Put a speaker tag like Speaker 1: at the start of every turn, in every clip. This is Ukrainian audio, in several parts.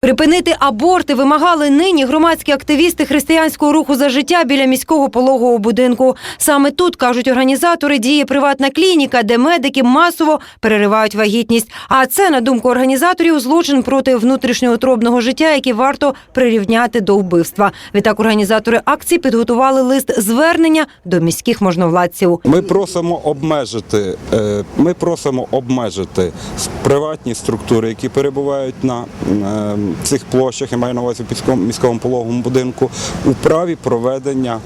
Speaker 1: Припинити аборти вимагали нині громадські активісти християнського руху за життя біля міського пологового будинку. Саме тут кажуть організатори діє приватна клініка, де медики масово переривають вагітність. А це, на думку організаторів, злочин проти внутрішньоутробного життя, який варто прирівняти до вбивства. Відтак організатори акції підготували лист звернення до міських можновладців.
Speaker 2: Ми просимо обмежити, е, ми просимо обмежити приватні структури, які перебувають на цих площах, я маю на увазі в міському, пологовому будинку, у праві проведення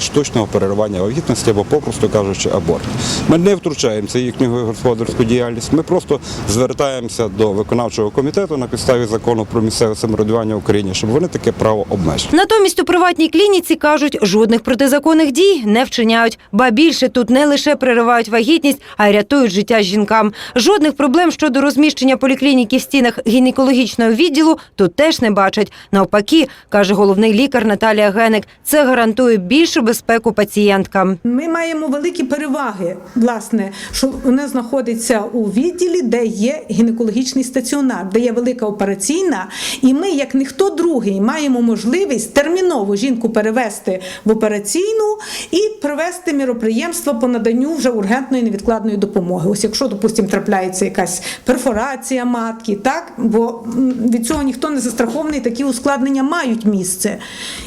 Speaker 2: штучного переривання вагітності або, попросту кажучи, аборт. Ми не втручаємося в їхню господарську діяльність. Ми просто звертаємося до виконавчого комітету на підставі закону про місцеве самоврядування в Україні, щоб вони таке право обмежили.
Speaker 1: Натомість у приватній клініці кажуть, жодних протизаконних дій не вчиняють. Ба більше тут не лише переривають вагітність, а й рятують життя жінкам. Жодних проблем щодо розміщення поліклініки в стінах гінекологічного відділу тут теж не бачать. Навпаки, каже головний лікар Наталія Геник, це гарантує більшу безпеку пацієнткам.
Speaker 3: Ми маємо великі переваги, власне, що вона знаходиться у відділі, де є гінекологічний стаціонар, де є велика операційна, і ми, як ніхто другий, маємо можливість терміново жінку перевести в операційну і провести міроприємство по наданню вже ургентної невідкладної допомоги. Ось якщо, допустимо, трапляється якась перфорація матки, так бо від цього ніхто не застрахований, такі ускладнення мають місце.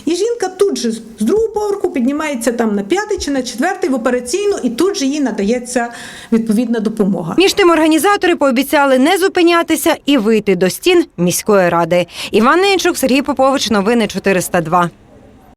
Speaker 3: І жінка тут же з другого поверху піднімається там на п'ятий чи на четвертий в операційну, і тут же їй надається відповідна допомога.
Speaker 1: Між тим організатори пообіцяли не зупинятися і вийти до стін міської ради. Іван Ненчук, Сергій Попович, новини 402.